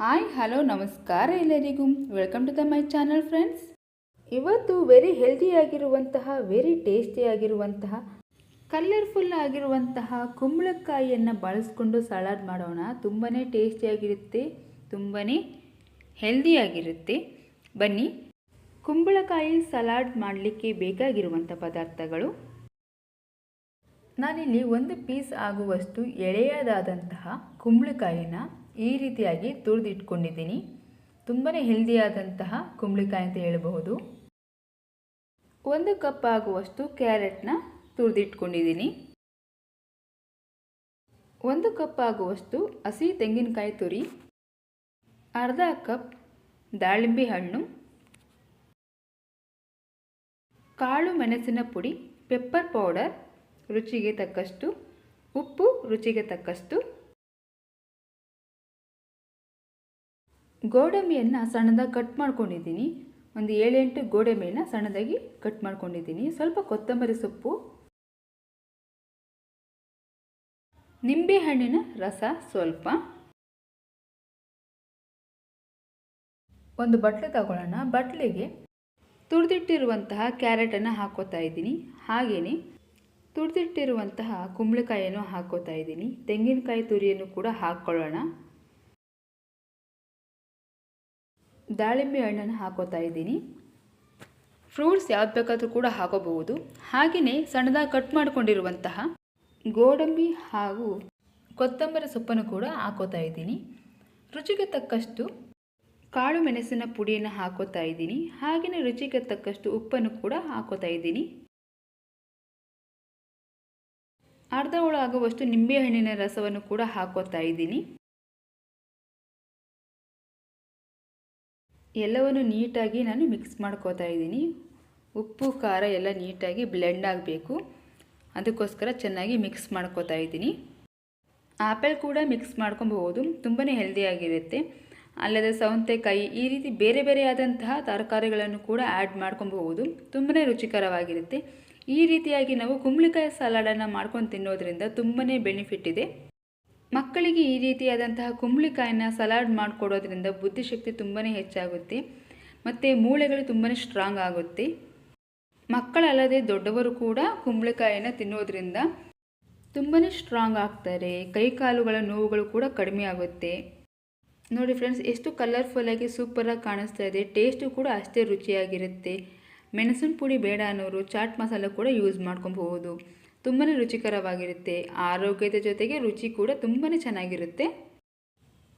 Hi, hello, ನಮಸ್ಕಾರ ಎಲ್ಲರಿಗೂ. Welcome to the my channel friends ಇವತ್ತು ವೆರಿ ಹೆಲ್ದಿ ಆಗಿರುವಂತಹ ವೆರಿ ಟೇಸ್ಟಿ ಆಗಿರುವಂತಹ ಕಲರ್ಫುಲ್ ಆಗಿರುವಂತಹ ಕುಂಬಳಕಾಯಿಯನ್ನು ಬಳಸ್ಕೊಂಡು ಸಲಾಡ್ ಮಾಡೋಣ. ತುಂಬಾ ಟೇಸ್ಟಿಯಾಗಿರುತ್ತೆ ತುಂಬಾ ಹೆಲ್ದಿಯಾಗಿರುತ್ತೆ ಬನ್ನಿ, ಕುಂಬಳಕಾಯಿ ಸಲಾಡ್ ಮಾಡಲಿಕ್ಕೆ ಬೇಕಾಗಿರುವಂಥ ಪದಾರ್ಥಗಳು. ನಾನಿಲ್ಲಿ ಒಂದು ಪೀಸ್ ಆಗುವಷ್ಟು ಎಳೆಯದಾದಂತಹ ಕುಂಬಳಕಾಯಿನ ಈ ರೀತಿಯಾಗಿ ತುರಿದಿಟ್ಕೊಂಡಿದ್ದೀನಿ. ತುಂಬಾ ಹೆಲ್ದಿಯಾದಂತಹ ಕುಂಬಳಕಾಯಿ ಅಂತ ಹೇಳಬಹುದು. ಒಂದು ಕಪ್ ಆಗುವಷ್ಟು ಕ್ಯಾರೆಟ್ನ ತುರಿದಿಟ್ಕೊಂಡಿದ್ದೀನಿ. ಒಂದು ಕಪ್ ಆಗುವಷ್ಟು ಹಸಿ ತೆಂಗಿನಕಾಯಿ ತುರಿ. ಅರ್ಧ ಕಪ್ ದಾಳಿಂಬೆ ಹಣ್ಣು. ಕಾಳು ಮೆಣಸಿನ ಪುಡಿ ಪೆಪ್ಪರ್ ಪೌಡರ್ ರುಚಿಗೆ ತಕ್ಕಷ್ಟು ಉಪ್ಪು, ರುಚಿಗೆ ತಕ್ಕಷ್ಟು ಗೋಡಂಬಿಯನ್ನು ಸಣ್ಣದಾಗಿ ಕಟ್ ಮಾಡ್ಕೊಂಡಿದ್ದೀನಿ. ಒಂದು ಏಳೆಂಟು ಗೋಡಂಬಿಯನ್ನು ಸಣ್ಣದಾಗಿ ಕಟ್ ಮಾಡ್ಕೊಂಡಿದ್ದೀನಿ. ಸ್ವಲ್ಪ ಕೊತ್ತಂಬರಿ ಸೊಪ್ಪು ನಿಂಬೆಹಣ್ಣಿನ ರಸ ಸ್ವಲ್ಪ, ಒಂದು ಬಟ್ಲು ತಗೊಳ್ಳೋಣ. ಬಟ್ಲಿಗೆ ತುರಿದಿಟ್ಟಿರುವಂತಹ ಕ್ಯಾರೆಟನ್ನು ಹಾಕೋತಾ ಇದ್ದೀನಿ. ಹಾಗೆಯೇ ತುರಿದಿಟ್ಟಿರುವಂತಹ ಕುಂಬಳಕಾಯಿಯನ್ನು ಹಾಕೋತಾ ಇದ್ದೀನಿ. ತೆಂಗಿನಕಾಯಿ ತುರಿಯನ್ನು ಕೂಡ ಹಾಕ್ಕೊಳ್ಳೋಣ. ದಾಳಿಂಬೆ ಹಣ್ಣನ್ನು ಹಾಕೋತಾ ಇದ್ದೀನಿ. ಫ್ರೂಟ್ಸ್ ಯಾವ್ದು ಬೇಕಾದರೂ ಕೂಡ ಹಾಕೋಬಹುದು. ಹಾಗೆಯೇ ಸಣ್ಣದಾಗಿ ಕಟ್ ಮಾಡಿಕೊಂಡಿರುವಂತಹ ಗೋಡಂಬಿ ಹಾಗೂ ಕೊತ್ತಂಬರಿ ಸೊಪ್ಪನ್ನು ಕೂಡ ಹಾಕೋತಾ ಇದ್ದೀನಿ. ರುಚಿಗೆ ತಕ್ಕಷ್ಟು ಕಾಳು ಮೆಣಸಿನ ಪುಡಿಯನ್ನು ಹಾಕೋತಾ ಇದ್ದೀನಿ. ಹಾಗೆಯೇ ರುಚಿಗೆ ತಕ್ಕಷ್ಟು ಉಪ್ಪನ್ನು ಕೂಡ ಹಾಕೋತಾ ಇದ್ದೀನಿ. ಅರ್ಧ ಹುಳು ಆಗುವಷ್ಟು ನಿಂಬೆಹಣ್ಣಿನ ರಸವನ್ನು ಕೂಡ ಹಾಕೋತಾ ಇದ್ದೀನಿ. ಎಲ್ಲವನ್ನು ನೀಟಾಗಿ ನಾನು ಮಿಕ್ಸ್ ಮಾಡ್ಕೋತಾ ಇದ್ದೀನಿ. ಉಪ್ಪು, ಖಾರ ಎಲ್ಲ ನೀಟಾಗಿ ಬ್ಲೆಂಡ್ ಆಗಬೇಕು. ಅದಕ್ಕೋಸ್ಕರ ಚೆನ್ನಾಗಿ ಮಿಕ್ಸ್ ಮಾಡ್ಕೋತಾ ಇದ್ದೀನಿ. ಆ್ಯಪಲ್ ಕೂಡ ಮಿಕ್ಸ್ ಮಾಡ್ಕೊಬೋದು ತುಂಬಾ ಹೆಲ್ದಿಯಾಗಿರುತ್ತೆ ಅಲ್ಲದೆ ಸೌಂತೆಕಾಯಿ, ಈ ರೀತಿ ಬೇರೆ ಬೇರೆ ಆದಂತಹ ತರಕಾರಿಗಳನ್ನು ಕೂಡ ಆ್ಯಡ್ ಮಾಡ್ಕೊಬಹುದು. ತುಂಬಾ ರುಚಿಕರವಾಗಿರುತ್ತೆ. ಈ ರೀತಿಯಾಗಿ ನಾವು ಕುಂಬಳಕಾಯಿ ಸಲಾಡನ್ನು ಮಾಡ್ಕೊಂಡು ತಿನ್ನೋದ್ರಿಂದ ತುಂಬಾ ಬೆನಿಫಿಟ್ ಇದೆ. ಮಕ್ಕಳಿಗೆ ಈ ರೀತಿಯಾದಂತಹ ಕುಂಬಳಕಾಯಿನ ಸಲಾಡ್ ಮಾಡಿಕೊಡೋದ್ರಿಂದ ಬುದ್ಧಿಶಕ್ತಿ ತುಂಬಾ ಹೆಚ್ಚಾಗುತ್ತೆ, ಮತ್ತು ಮೂಳೆಗಳು ತುಂಬಾ ಸ್ಟ್ರಾಂಗ್ ಆಗುತ್ತೆ. ಮಕ್ಕಳಲ್ಲದೆ ದೊಡ್ಡವರು ಕೂಡ ಕುಂಬಳಕಾಯಿನ ತಿನ್ನೋದ್ರಿಂದ ತುಂಬಾ ಸ್ಟ್ರಾಂಗ್ ಆಗ್ತಾರೆ ಕೈಕಾಲುಗಳ ನೋವುಗಳು ಕೂಡ ಕಡಿಮೆ ಆಗುತ್ತೆ. ನೋಡಿ ಫ್ರೆಂಡ್ಸ್ ಎಷ್ಟು ಕಲರ್ಫುಲ್ಲಾಗಿ ಸೂಪರಾಗಿ ಕಾಣಿಸ್ತಾ ಇದೆ ಟೇಸ್ಟು ಕೂಡ ಅಷ್ಟೇ ರುಚಿಯಾಗಿರುತ್ತೆ. ಮೆಣಸಿನ ಪುಡಿ ಬೇಡ ಅನ್ನೋರು ಚಾಟ್ ಮಸಾಲ ಕೂಡ ಯೂಸ್ ಮಾಡ್ಕೊಬಹುದು. ತುಂಬಾ ರುಚಿಕರವಾಗಿರುತ್ತೆ. ಆರೋಗ್ಯದ ಜೊತೆಗೆ ರುಚಿ ಕೂಡ ತುಂಬಾ ಚೆನ್ನಾಗಿರುತ್ತೆ.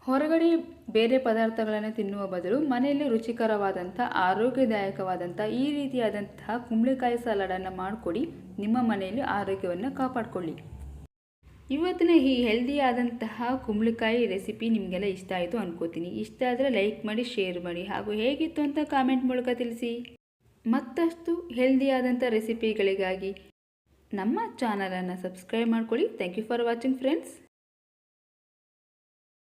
ಹೊರಗಡೆ ಬೇರೆ ಪದಾರ್ಥಗಳನ್ನು ತಿನ್ನುವ ಬದಲು ಮನೆಯಲ್ಲಿ ರುಚಿಕರವಾದಂಥ, ಆರೋಗ್ಯದಾಯಕವಾದಂಥ, ಈ ರೀತಿಯಾದಂತಹ ಕುಂಬಳಕಾಯಿ ಸಲಾಡನ್ನು ಮಾಡಿಕೊಡಿ. ನಿಮ್ಮ ಮನೆಯಲ್ಲಿ ಆರೋಗ್ಯವನ್ನು ಕಾಪಾಡಿಕೊಳ್ಳಿ. ಇವತ್ತಿನ ಈ ಹೆಲ್ದಿಯಾದಂತಹ ಕುಂಬಳಕಾಯಿ ರೆಸಿಪಿ ನಿಮಗೆಲ್ಲ ಇಷ್ಟ ಆಯಿತು ಅನ್ಕೋತೀನಿ. ಇಷ್ಟ ಆದರೆ ಲೈಕ್ ಮಾಡಿ, ಶೇರ್ ಮಾಡಿ. ಹಾಗೂ ಹೇಗಿತ್ತು ಅಂತ ಕಾಮೆಂಟ್ ಮೂಲಕ ತಿಳಿಸಿ. ಮತ್ತಷ್ಟು ಹೆಲ್ದಿಯಾದಂಥ ರೆಸಿಪಿಗಳಿಗಾಗಿ ನಮ್ಮ ಚಾನಲನ್ನು ಸಬ್ಸ್ಕ್ರೈಬ್ ಮಾಡ್ಕೊಳ್ಳಿ. Thank you for watching friends